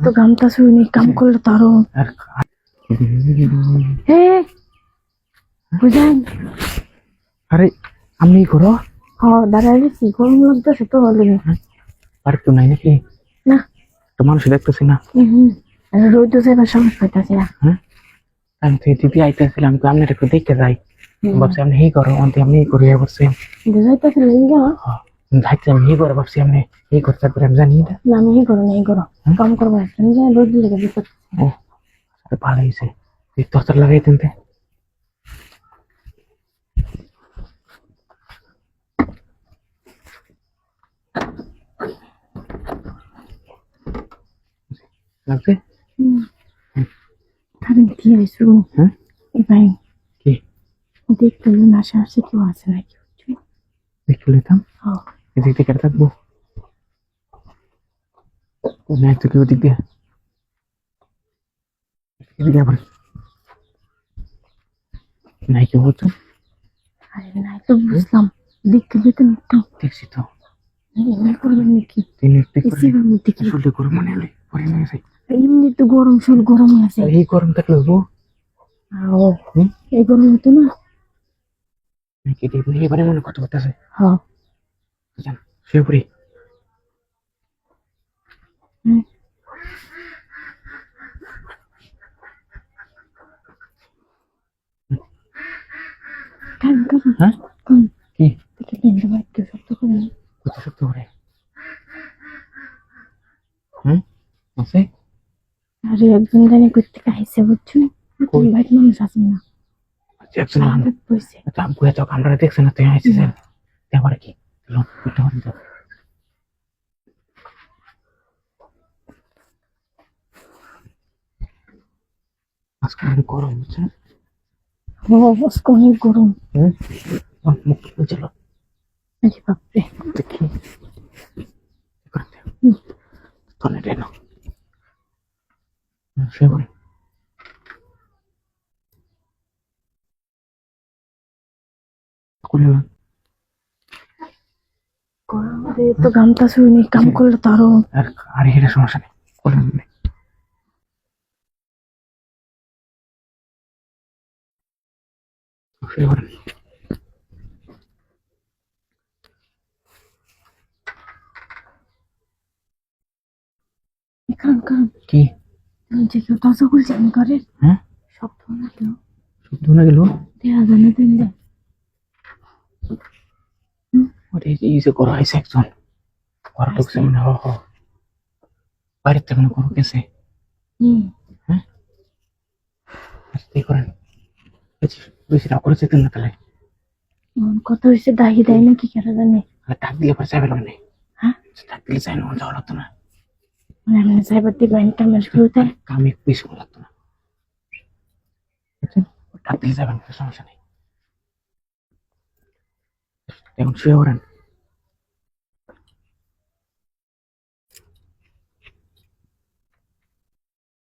তো গামটা শুনি কাম করলে তো আরও হে বুঝাই আরে আমি করো হ দাঁড়াই গেছি গরম লাগতেছে তো বলে আর কেউ নাই নাকি? না। তো মানুষ দেখতেছি না। হুম রোদ যাইবার সাহস পাইতাছি না। হ্যাঁ? আমি তো দিদি আইতেছিলাম তো আপনি একটু দেখতে যাই। ভাবছি আপনি হি করো অন্তে আপনি হি করি বলছি বুঝাইতেছি লিঙ্গা যাইতে আমি হি করে ভাবছি আপনি হি করতে তারপরে আমি জানি না না আমি এই করো না এই করো কাম করব একটা যে রোদ লেগে দিতে ও আরে ভালো হয়েছে তুই তরতর লাগাই দিনতে লাগছে কারণ কি আইসু হ্যাঁ এ ভাই কি দেখতে না আশেপাশে কেউ আছে নাকি বুঝছ একটু নিতাম হ এদিক কেটে থাকব। না একটু কি ওদিক দিয়ে এদিকে আবার। নাই কেউ হচ্ছে আরে না তো বুঝলাম। দেখতে পেতেন একটু। দেখছি তো। এমনি করবেন নাকি? তিন একটু করে এসিবার মধ্যে কি? শুলে গরম মনে হলে পরে নিয়ে যাই। এমনি তো গরম শরীর গরমই আছে। এই গরম থাকলে হব। ও এই গরম হতো না। নাকি এবারে মনে কত করতেছে হ্যাঁ। জান শুয়ে পড়ি। হ্যাঁ? কি? করে কত করে? হুম? আছে আরে একজন জানি করতে আইসে বুঝছ? তুমি ভাই মানুষ না। একজন তো তো আমরা দেখছে না তুই আইছিস কি? তো আজকে অনেক গরম আজকে অনেক গরম মুখ দেখি। তনে রেনো শুয়ে পড়ে খুলে গরম তো কাম করলে তো আরও আর এটা সমস্যা নেই কারণ কারণ কি? যে কেউ দশা খুলছেন করে শুদ্ধ না গেল? দেয়া জানে দিন দে ওরে এই যে করা হয়েছে একজন ঘরে ঢুকছে মানে হ হ বাড়ির থেকে মনে করো গেছে হুম হ্যাঁ আস্তে করেন বেশি বেশি রাগ করে যেতেন না তাহলে মন কথা হয়েছে দাহি দেয় না কি কেন জানে আর ডাক দিলে পরে যাবে না হ্যাঁ ডাক দিলে চাই না যাওয়া লাগতো না মানে আমি সাইবার দিবেন কামের শুরুতে কামে বেশি মনে লাগতো না বুঝছেন? ডাক দিলে যাবেন কোনো সমস্যা নেই এখন শুয়ে পড়েন